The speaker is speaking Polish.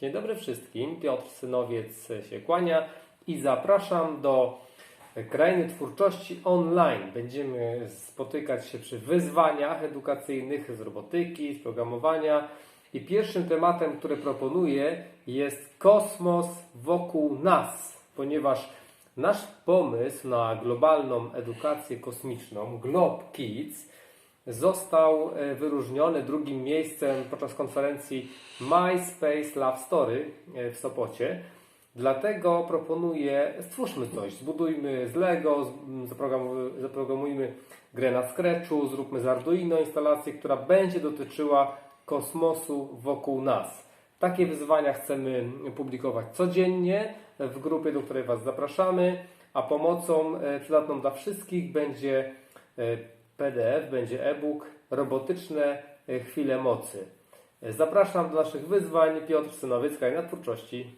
Dzień dobry wszystkim. Piotr Synowiec się kłania i zapraszam do krainy twórczości online. Będziemy spotykać się przy wyzwaniach edukacyjnych z robotyki, z programowania. I pierwszym tematem, który proponuję, jest kosmos wokół nas, ponieważ nasz pomysł na globalną edukację kosmiczną, Globe Kids, został e, wyróżniony drugim miejscem podczas konferencji My Space Love Story e, w Sopocie. Dlatego proponuję, stwórzmy coś, zbudujmy z Lego, zaprogramujmy grę na Scratchu, zróbmy z Arduino instalację, która będzie dotyczyła kosmosu wokół nas. Takie wyzwania chcemy publikować codziennie w grupie, do której Was zapraszamy, a pomocą e, przydatną dla wszystkich będzie PDF, będzie e-book Robotyczne e, chwile mocy. E, Zapraszam do naszych wyzwań. Piotr Synowiec, Kraina Twórczości.